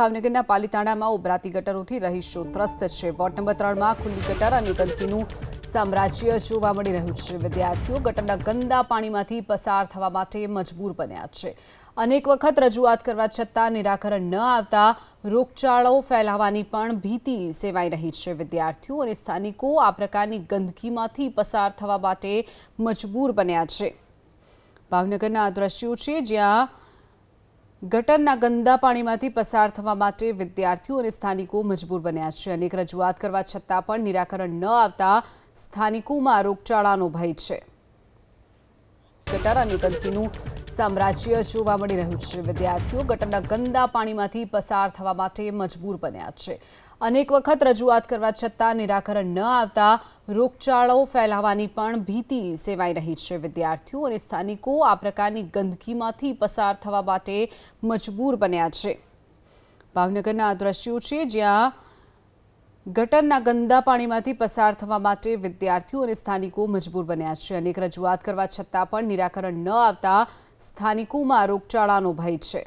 ભાવનગરના પાલીતાણામાં ઉભરાતી ગટરોથી રહીશો ત્રસ્ત છે. વોર્ડ નંબર ત્રણમાં ખુલ્લી ગટર અને ગંદકીનું સામ્રાજ્ય જોવા મળી રહ્યું છે. વિદ્યાર્થીઓ ગટરના ગંદા પાણીમાંથી પસાર થવા માટે મજબૂર બન્યા છે. અનેક વખત રજૂઆત કરવા છતાં નિરાકરણ ન આવતા રોગચાળો ફેલાવાની પણ ભીતિ સેવાઈ રહી છે. વિદ્યાર્થીઓ અને સ્થાનિકો આ પ્રકારની ગંદકીમાંથી પસાર થવા માટે મજબૂર બન્યા છે. ભાવનગરના આ દ્રશ્યો છે જ્યાં ગટરના ગંદા પાણીમાંથી પસાર થવા માટે વિદ્યાર્થીઓ અને સ્થાનિકો મજબૂર બન્યા છે. અનેક રજૂઆત કરવા છતાં પણ નિરાકરણ ન આવતા સ્થાનિકોમાં રોગચાળાનો ભય છે. ગટર અને ગંદકીનું સામ્રાજ્ય જોવા મળી રહ્યું છે. વિદ્યાર્થીઓ ગટરના ગંદા પાણીમાંથી પસાર થવા માટે મજબૂર બન્યા છે. અનેક વખત રજૂઆત કરવા છતાં નિરાકરણ ન આવતા રોગચાળો ફેલાવાની પણ ભીતિ સેવાઈ રહી છે. વિદ્યાર્થીઓ અને સ્થાનિકો આ પ્રકારની ગંદકીમાંથી પસાર થવા માટે મજબૂર બન્યા છે. ભાવનગરના આ દ્રશ્યો છે જ્યાં ગટરના ગંદા પાણીમાંથી પસાર થવા માટે વિદ્યાર્થીઓ અને સ્થાનિકો મજબૂર બન્યા છે. અનેક રજૂઆત કરવા છતાં પણ નિરાકરણ ન આવતા સ્થાનિકોમાં રોગચાળાનો ભય છે.